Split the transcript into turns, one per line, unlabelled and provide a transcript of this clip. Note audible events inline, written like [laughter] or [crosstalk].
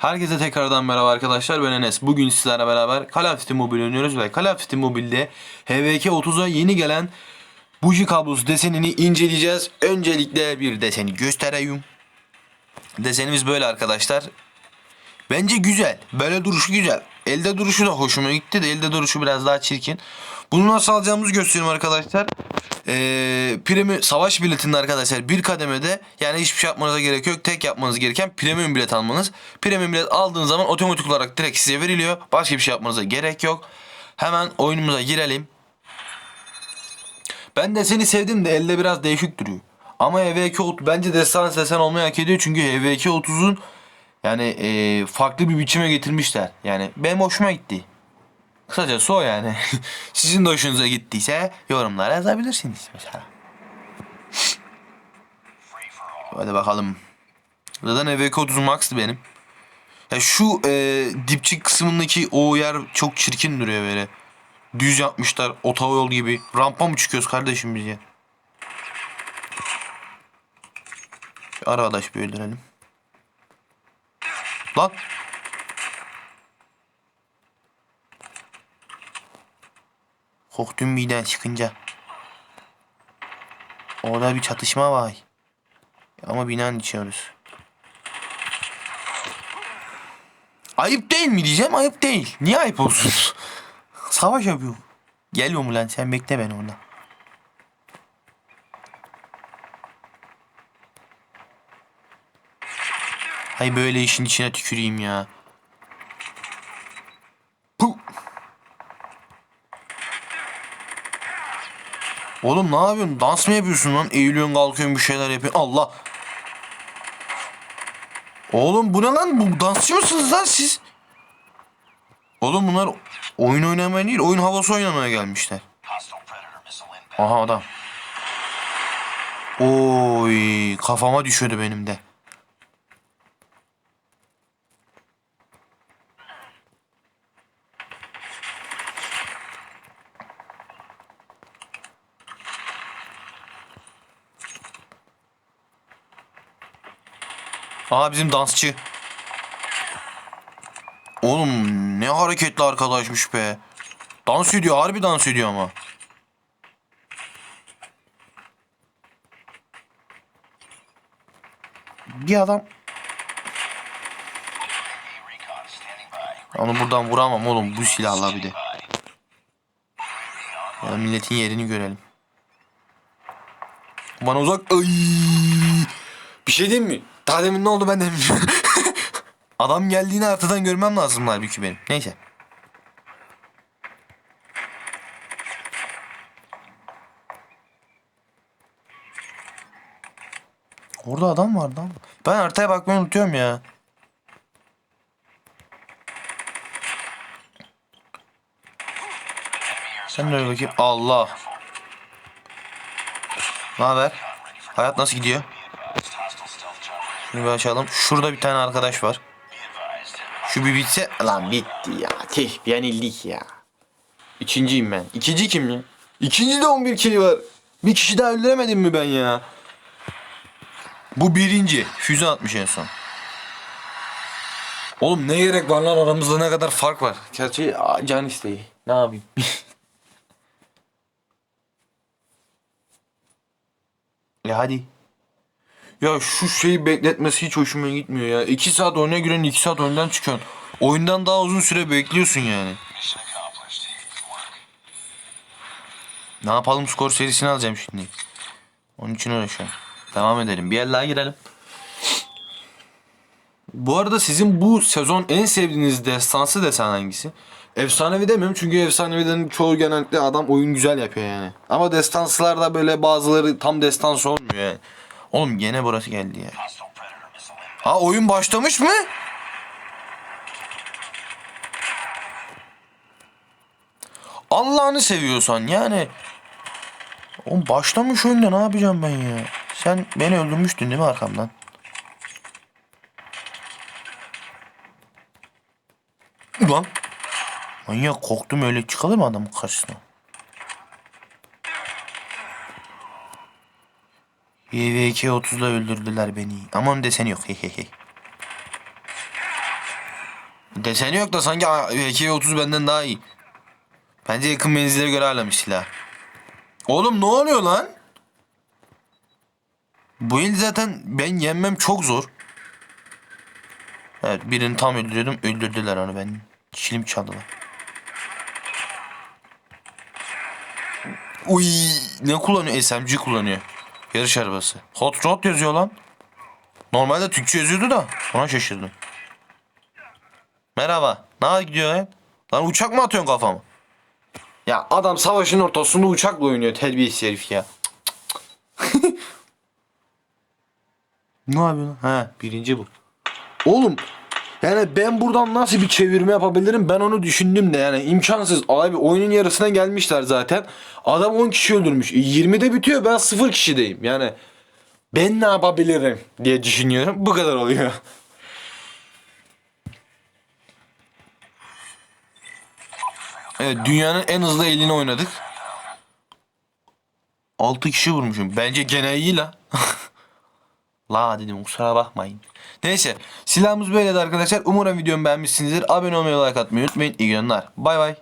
Herkese tekrardan merhaba arkadaşlar ben Enes. Bugün sizlerle beraber Call of Duty Mobile oynuyoruz ve Call of Duty Mobile'de HVK 30'a yeni gelen buji kablosu desenini inceleyeceğiz. Öncelikle bir deseni göstereyim. Desenimiz böyle arkadaşlar. Bence güzel. Böyle duruşu güzel. Elde duruşu da hoşuma gitti de elde duruşu biraz daha çirkin. Bunu nasıl alacağımızı göstereyim arkadaşlar. Ee, premi savaş biletinde arkadaşlar bir kademede yani hiçbir şey yapmanıza gerek yok. Tek yapmanız gereken premium bilet almanız. Premium bilet aldığınız zaman otomatik olarak direkt size veriliyor. Başka bir şey yapmanıza gerek yok. Hemen oyunumuza girelim. Ben de seni sevdim de elde biraz değişik duruyor. Ama HV2 30 bence destan desen olmayı hak ediyor. Çünkü HV2 30'un yani e, farklı bir biçime getirmişler. Yani benim hoşuma gitti. Kısacası o yani. [laughs] Sizin de hoşunuza gittiyse yorumlara yazabilirsiniz mesela. Hadi bakalım. Zaten HV2 30 Max'tı benim. Ya şu e, dipçik kısmındaki o yer çok çirkin duruyor böyle. Düz yapmışlar otoyol gibi. Rampa mı çıkıyoruz kardeşim biz ya? Şu arkadaş bir öldürelim. Lan. Korktum miden çıkınca. Orada bir çatışma var. Ama binanın içiyoruz. Ayıp değil mi diyeceğim ayıp değil. Niye ayıp olsun? [laughs] Savaş yapıyor. Geliyor mu lan sen bekle beni orada. Hay böyle işin içine tüküreyim ya. Oğlum ne yapıyorsun? Dans mı yapıyorsun lan? Eğiliyorsun kalkıyorsun bir şeyler yapıyorsun. Allah. Oğlum bu ne lan? Bu dansçı lan siz? Oğlum bunlar oyun oynamaya değil, oyun havası oynamaya gelmişler. Aha adam. Oy kafama düşüyordu benim de. Aa bizim dansçı. Oğlum ne hareketli arkadaşmış be. Dans ediyor harbi dans ediyor ama. Bir adam. Onu buradan vuramam oğlum bu silahla bir de. Ya milletin yerini görelim. Bana uzak. Ay. Bir şey diyeyim mi? Daha demin ne oldu ben de. [laughs] Adam geldiğini haritadan görmem lazım halbuki benim. Neyse. Orada adam vardı ama. Ben haritaya bakmayı unutuyorum ya. Sen de öyle bakayım. Allah. Ne haber? Hayat nasıl gidiyor? Şunu bir açalım. Şurada bir tane arkadaş var. Şu bir bitse... Lan bitti ya. Tih yenildik ya. İkinciyim ben. İkinci kim ya? İkinci de 11 kili var. Bir kişi daha öldüremedim mi ben ya? Bu birinci. Füze atmış en son. Oğlum ne gerek var lan aramızda ne kadar fark var. Gerçi can isteği. Ne yapayım? ya [laughs] hadi. Ya şu şeyi bekletmesi hiç hoşuma gitmiyor ya. 2 saat oyuna giren 2 saat oyundan çıkıyorsun. Oyundan daha uzun süre bekliyorsun yani. Ne yapalım skor serisini alacağım şimdi. Onun için uğraşıyorum. Devam edelim. Bir el daha girelim. Bu arada sizin bu sezon en sevdiğiniz destansı desen hangisi? Efsanevi demiyorum çünkü efsanevilerin çoğu genellikle adam oyun güzel yapıyor yani. Ama destansılarda böyle bazıları tam destans olmuyor yani. Oğlum gene burası geldi ya. Ha oyun başlamış mı? Allah'ını seviyorsan yani. Oğlum başlamış oyunda ne yapacağım ben ya? Sen beni öldürmüştün değil mi arkamdan? Ulan. Manyak korktum öyle çıkalım mı adamın karşısına? YVK 30'la öldürdüler beni. Aman deseni yok. Hehehe. Deseni yok da sanki AK-30 benden daha iyi. Bence yakın menzile göre ayarlamış silah. Oğlum ne oluyor lan? Bu el zaten ben yenmem çok zor. Evet birini tam öldürüyordum. Öldürdüler onu ben. Çilim çaldılar. Uy ne kullanıyor? SMG kullanıyor. Yarış arabası. Hot Rod yazıyor lan. Normalde Türkçe yazıyordu da ona şaşırdım. Merhaba. Ne gidiyor lan? Lan uçak mı atıyorsun kafama? Ya adam savaşın ortasında uçakla oynuyor terbiyesiz herif ya. [laughs] ne yapıyorsun? Ha birinci bu. Oğlum yani ben buradan nasıl bir çevirme yapabilirim ben onu düşündüm de yani imkansız. Abi oyunun yarısına gelmişler zaten. Adam 10 kişi öldürmüş. E, 20'de bitiyor ben 0 kişideyim. Yani ben ne yapabilirim diye düşünüyorum. Bu kadar oluyor. Evet dünyanın en hızlı elini oynadık. 6 kişi vurmuşum. Bence gene iyi la. La dedim kusura bakmayın. Neyse silahımız böyleydi arkadaşlar. Umarım videomu beğenmişsinizdir. Abone olmayı like atmayı unutmayın. İyi günler. Bay bay.